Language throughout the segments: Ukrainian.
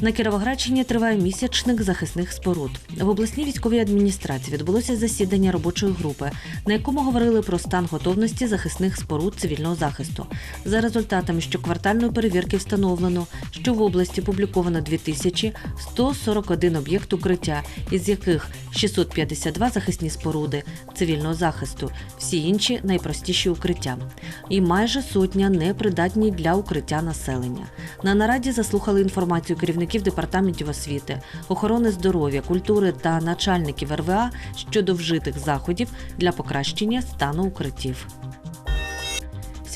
На Кіровоградщині триває місячник захисних споруд. В обласній військовій адміністрації відбулося засідання робочої групи, на якому говорили про стан готовності захисних споруд цивільного захисту. За результатами щоквартальної перевірки встановлено, що в області публіковано 2141 об'єкт укриття, із яких 652 захисні споруди цивільного захисту, всі інші найпростіші укриття, і майже сотня непридатні для укриття населення. На нараді заслухали інформацію керівників департаментів освіти, охорони здоров'я, культури та начальників РВА щодо вжитих заходів для покращення стану укриттів.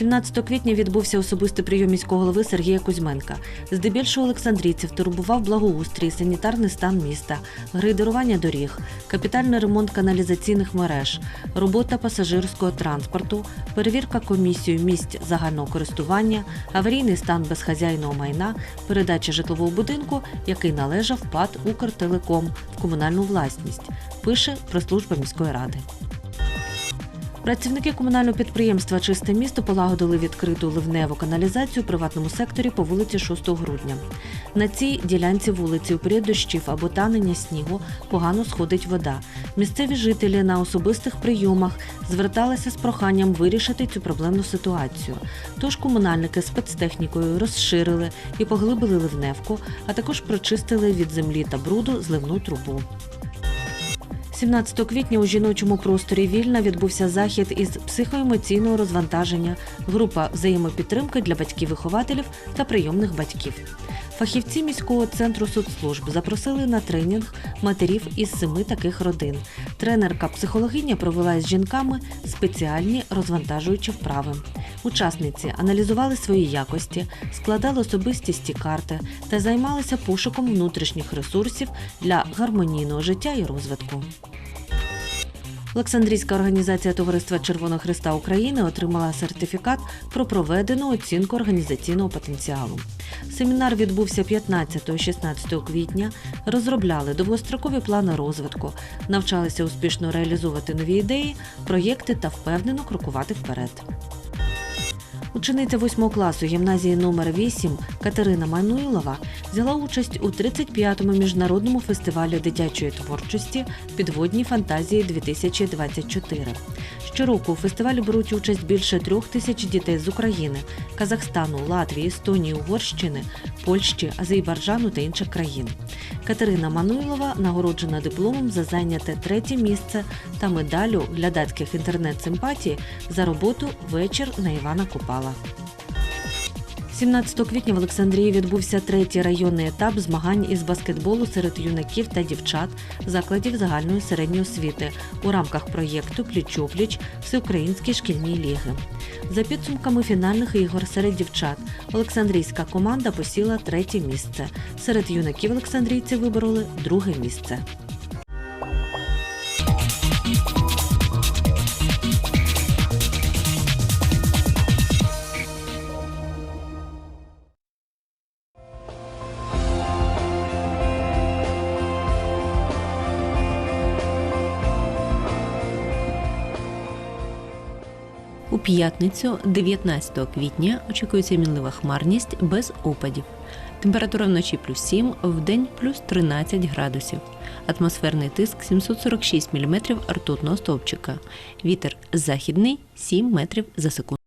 17 квітня відбувся особистий прийом міського голови Сергія Кузьменка. Здебільшого олександрійців турбував благоустрій, санітарний стан міста, грейдерування доріг, капітальний ремонт каналізаційних мереж, робота пасажирського транспорту, перевірка комісією місць загального користування, аварійний стан безхазяйного майна, передача житлового будинку, який належав ПАД Укртелеком в комунальну власність. Пише прес-служба міської ради. Працівники комунального підприємства Чисте місто полагодили відкриту ливневу каналізацію у приватному секторі по вулиці 6 грудня. На цій ділянці вулиці у період дощів або танення снігу погано сходить вода. Місцеві жителі на особистих прийомах зверталися з проханням вирішити цю проблемну ситуацію. Тож комунальники спецтехнікою розширили і поглибили ливневку, а також прочистили від землі та бруду зливну трубу. 17 квітня у жіночому просторі Вільна відбувся захід із психоемоційного розвантаження, група взаємопідтримки для батьків-вихователів та прийомних батьків. Фахівці міського центру соцслужб запросили на тренінг матерів із семи таких родин. Тренерка психологиня провела із жінками спеціальні розвантажуючі вправи. Учасниці аналізували свої якості, складали особистісті карти та займалися пошуком внутрішніх ресурсів для гармонійного життя і розвитку. Олександрійська організація Товариства Червоного Христа України отримала сертифікат про проведену оцінку організаційного потенціалу. Семінар відбувся 15-16 квітня. Розробляли довгострокові плани розвитку, навчалися успішно реалізовувати нові ідеї, проєкти та впевнено крокувати вперед. Учениця 8 класу гімназії номер 8 Катерина Мануйлова взяла участь у 35-му міжнародному фестивалі дитячої творчості Підводні фантазії 2024. Щороку у фестивалі беруть участь більше трьох тисяч дітей з України, Казахстану, Латвії, Естонії, Угорщини, Польщі, Азербайджану та інших країн. Катерина Мануйлова нагороджена дипломом за зайняте третє місце та медаллю глядацьких інтернет-симпатій за роботу Вечір на Івана Купала. 17 квітня в Олександрії відбувся третій районний етап змагань із баскетболу серед юнаків та дівчат закладів загальної середньої освіти у рамках проєкту Пліч-опліч Всеукраїнські шкільні ліги. За підсумками фінальних ігор серед дівчат Олександрійська команда посіла третє місце. Серед юнаків Олександрійці вибороли друге місце. У п'ятницю, 19 квітня, очікується мінлива хмарність без опадів. Температура вночі плюс 7, в день плюс 13 градусів. Атмосферний тиск 746 мм ртутного стовпчика. Вітер західний 7 метрів за секунду.